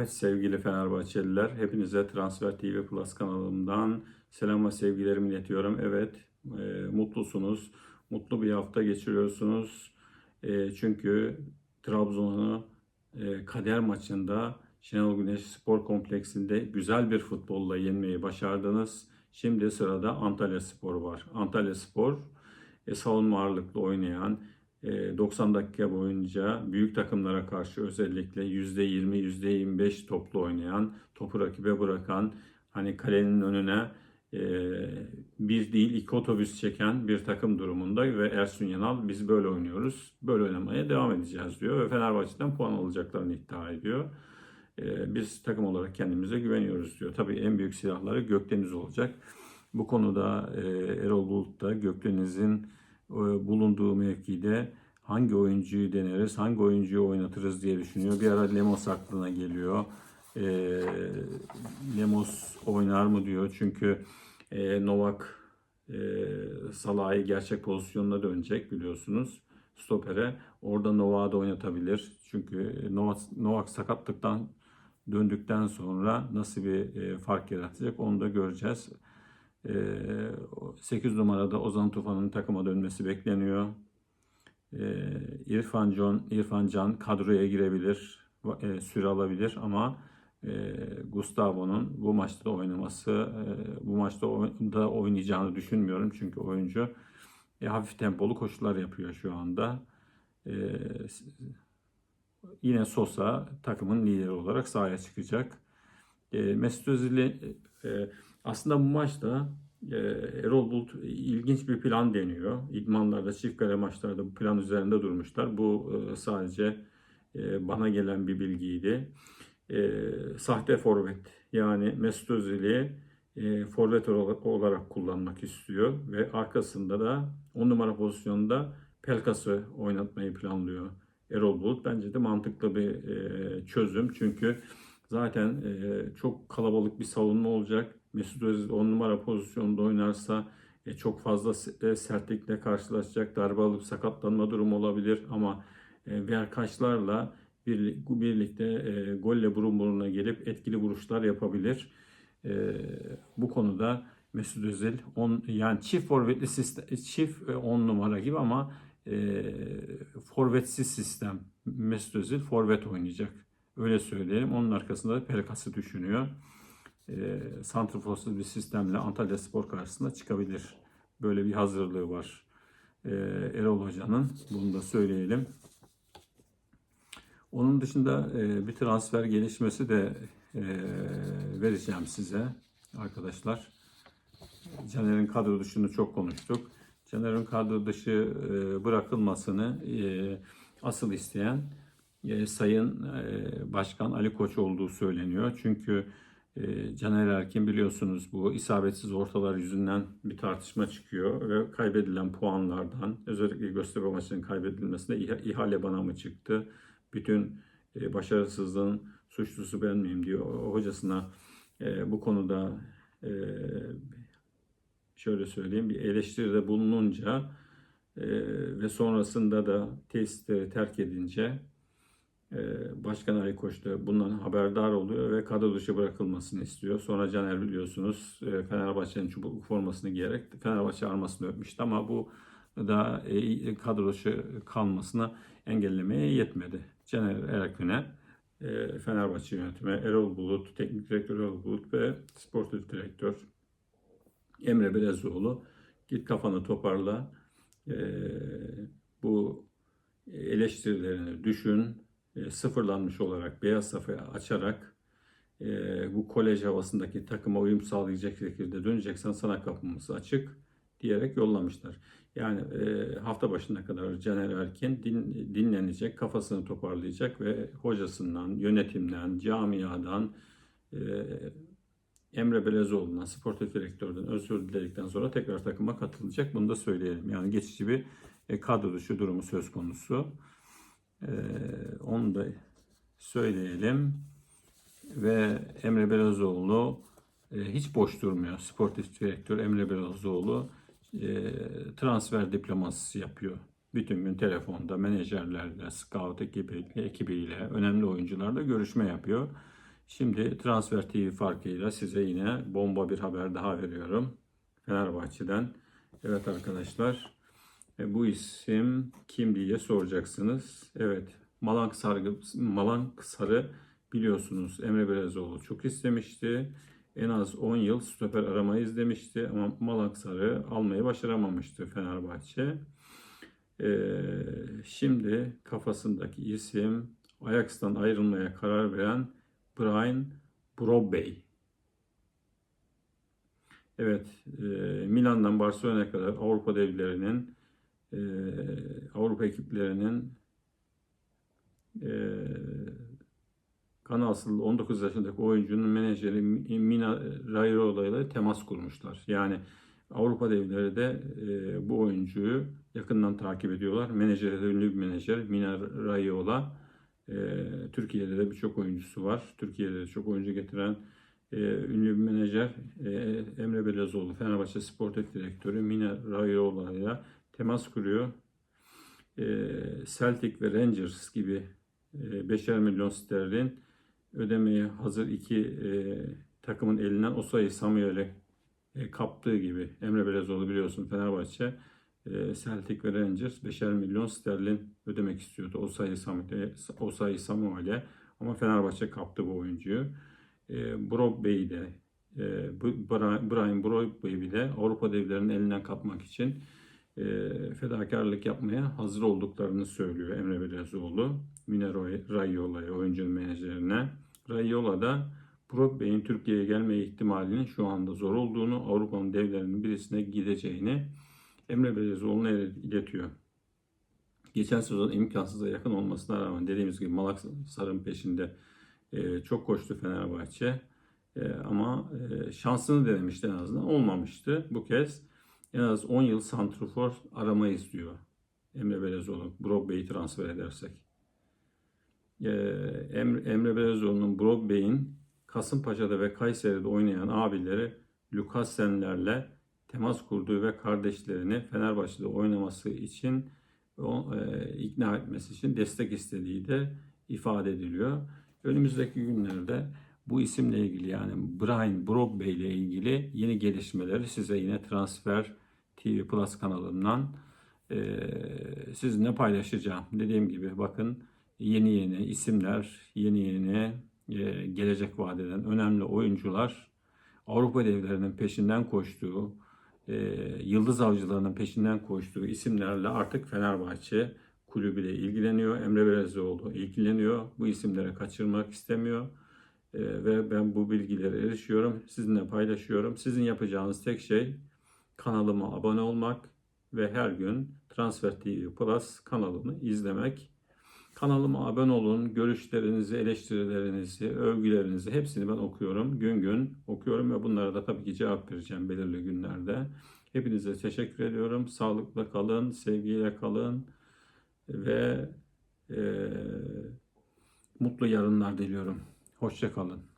Evet sevgili Fenerbahçeliler, hepinize Transfer TV Plus kanalımdan selam ve sevgilerimi iletiyorum. Evet, e, mutlusunuz, mutlu bir hafta geçiriyorsunuz. E, çünkü Trabzon'u e, kader maçında Şenol Güneş Spor Kompleksinde güzel bir futbolla yenmeyi başardınız. Şimdi sırada Antalya Spor var. Antalya Spor e, savunma ağırlıklı oynayan, 90 dakika boyunca büyük takımlara karşı özellikle %20, %25 toplu oynayan, topu rakibe bırakan, hani kalenin önüne e, bir değil iki otobüs çeken bir takım durumunda ve Ersun Yanal biz böyle oynuyoruz, böyle oynamaya devam edeceğiz diyor ve Fenerbahçe'den puan alacaklarını iddia ediyor. E, Biz takım olarak kendimize güveniyoruz diyor. Tabii en büyük silahları Gökdeniz olacak. Bu konuda e, Erol Bulut da Gökdeniz'in e, bulunduğu mevkide hangi oyuncuyu deneriz, hangi oyuncuyu oynatırız diye düşünüyor. Bir ara Lemos aklına geliyor. E, Lemos oynar mı diyor. Çünkü e, Novak e, Salah'ı gerçek pozisyonuna dönecek biliyorsunuz. Stopere. Orada Novak'ı da oynatabilir. Çünkü Novak, Novak sakatlıktan döndükten sonra nasıl bir e, fark yaratacak onu da göreceğiz. 8 numarada Ozan Tufan'ın takıma dönmesi bekleniyor. Ee, İrfan Can, İrfan Can kadroya girebilir, e, süre alabilir ama e, Gustavo'nun bu maçta da oynaması, e, bu maçta da oynayacağını düşünmüyorum. Çünkü oyuncu hafif tempolu koşular yapıyor şu anda. Yine Sosa takımın lideri olarak sahaya çıkacak. Mesut Özil'i aslında bu maçta e, Erol Bulut ilginç bir plan deniyor. İdmanlarda, çift kare maçlarda bu plan üzerinde durmuşlar. Bu e, sadece e, bana gelen bir bilgiydi. E, sahte forvet yani Mesut Özil'i e, forvet olarak kullanmak istiyor ve arkasında da 10 numara pozisyonda Pelkas'ı oynatmayı planlıyor Erol Bulut. Bence de mantıklı bir e, çözüm çünkü zaten e, çok kalabalık bir savunma olacak Mesut Özil 10 numara pozisyonda oynarsa e, çok fazla e, sertlikle karşılaşacak. Darbe alıp sakatlanma durumu olabilir ama e, Verkaçlarla bir, birlikte e, golle burun buruna gelip etkili vuruşlar yapabilir. E, bu konuda Mesut Özil on, yani çift forvetli sistem, çift 10 numara gibi ama e, forvetsiz sistem. Mesut Özil forvet oynayacak. Öyle söyleyelim. Onun arkasında da Pelkas'ı düşünüyor e, santrforsuz bir sistemle Antalya Spor karşısında çıkabilir. Böyle bir hazırlığı var e, Erol Hoca'nın. Bunu da söyleyelim. Onun dışında e, bir transfer gelişmesi de e, vereceğim size arkadaşlar. Caner'in kadro dışını çok konuştuk. Caner'in kadro dışı e, bırakılmasını e, asıl isteyen e, Sayın e, Başkan Ali Koç olduğu söyleniyor. Çünkü Caner Erkin biliyorsunuz bu isabetsiz ortalar yüzünden bir tartışma çıkıyor ve kaybedilen puanlardan özellikle Göztepe maçının kaybedilmesinde ihale bana mı çıktı? Bütün e, başarısızlığın suçlusu ben miyim diyor hocasına e, bu konuda şöyle söyleyeyim bir eleştiride bulununca ve sonrasında da tesisleri terk edince ee, Başkan Ali Koç da bundan haberdar oluyor ve kadro dışı bırakılmasını istiyor. Sonra Caner biliyorsunuz e, Fenerbahçe'nin çubuk formasını giyerek Fenerbahçe armasını öpmüştü ama bu da e, kadro dışı kalmasını engellemeye yetmedi. Caner Erkün'e e, Fenerbahçe yönetimi, Erol Bulut, teknik direktör Erol Bulut ve sportif direktör Emre Belezoğlu git kafanı toparla bu eleştirilerini düşün, e, sıfırlanmış olarak beyaz sayfayı açarak e, bu kolej havasındaki takıma uyum sağlayacak şekilde döneceksen sana kapımız açık diyerek yollamışlar. Yani e, hafta başına kadar Caner Erkin din, dinlenecek, kafasını toparlayacak ve hocasından, yönetimden, camiadan, e, Emre Belezoğlu'ndan, sportif direktörden özür diledikten sonra tekrar takıma katılacak. Bunu da söyleyelim. Yani geçici bir kadro dışı durumu söz konusu. Ee, onu da söyleyelim. Ve Emre Belazoğlu e, hiç boş durmuyor. Sportif direktör Emre Belazoğlu e, transfer diploması yapıyor. Bütün gün telefonda menajerlerle, scout ekibi, ekibiyle, önemli oyuncularla görüşme yapıyor. Şimdi Transfer TV farkıyla size yine bomba bir haber daha veriyorum. Fenerbahçe'den. Evet arkadaşlar. E, Bu isim kim diye soracaksınız. Evet. Malank Sarı, Malank Sarı biliyorsunuz Emre Belezoğlu çok istemişti. En az 10 yıl stoper aramayı izlemişti ama Malank Sarı almayı başaramamıştı Fenerbahçe. Ee, şimdi kafasındaki isim Ajax'tan ayrılmaya karar veren Brian Brobbey. Evet, e, Milan'dan Barcelona'ya kadar Avrupa devlerinin, e, Avrupa ekiplerinin e, kan asıllı 19 yaşındaki oyuncunun menajeri Mina Raiola ile temas kurmuşlar. Yani Avrupa devleri de e, bu oyuncuyu yakından takip ediyorlar. Menajeri de ünlü bir menajer Mina Raiola. E, Türkiye'de de birçok oyuncusu var. Türkiye'de de çok oyuncu getiren e, ünlü bir menajer e, Emre Belezoğlu, Fenerbahçe Spor Teknik Direktörü Mina Raiola ile temas kuruyor. E, Celtic ve Rangers gibi e, beşer milyon sterlin ödemeye hazır iki e, takımın elinden Osayi Samuel'e e, kaptığı gibi Emre Belezoğlu biliyorsun Fenerbahçe e, Celtic ve Rangers 5'er milyon sterlin ödemek istiyordu Osayi Samuel'e Osayi Samuel'e ama Fenerbahçe kaptı bu oyuncuyu. E, Brobbey'i de e, Brian Brobbey'i de Avrupa devlerinin elinden kapmak için e, fedakarlık yapmaya hazır olduklarını söylüyor Emre Belezoğlu. Mine Rayola'ya, oyuncunun menajerine. Rayola da Brobbey'in Türkiye'ye gelme ihtimalinin şu anda zor olduğunu, Avrupa'nın devlerinin birisine gideceğini Emre Belezoğlu'na iletiyor. Geçen sezon imkansıza yakın olmasına rağmen dediğimiz gibi Malak Sarı'nın peşinde e, çok koştu Fenerbahçe. E, ama e, şansını denemişti en azından. Olmamıştı. Bu kez en az 10 yıl santrfor aramayız diyor Emre Belezoğlu. Brobbey'i transfer edersek. E, Emre, Emre Belezoğlu'nun Brobbey'in Kasımpaşa'da ve Kayseri'de oynayan abileri Lukassenlerle temas kurduğu ve kardeşlerini Fenerbahçe'de oynaması için e, ikna etmesi için destek istediği de ifade ediliyor. Önümüzdeki günlerde bu isimle ilgili yani Brian Brobbey ile ilgili yeni gelişmeleri size yine Transfer TV Plus kanalından e, sizinle paylaşacağım. Dediğim gibi bakın yeni yeni isimler, yeni yeni e, gelecek vadeden önemli oyuncular Avrupa devlerinin peşinden koştuğu, e, yıldız avcılarının peşinden koştuğu isimlerle artık Fenerbahçe kulübüyle ilgileniyor. Emre Belezoğlu ilgileniyor. Bu isimleri kaçırmak istemiyor. E, ve ben bu bilgilere erişiyorum. Sizinle paylaşıyorum. Sizin yapacağınız tek şey kanalıma abone olmak ve her gün Transfer TV Plus kanalını izlemek. Kanalıma abone olun. Görüşlerinizi, eleştirilerinizi, övgülerinizi hepsini ben okuyorum. Gün gün okuyorum ve bunlara da tabii ki cevap vereceğim belirli günlerde. Hepinize teşekkür ediyorum. Sağlıkla kalın, sevgiyle kalın ve eee, mutlu yarınlar diliyorum. Hoşça kalın.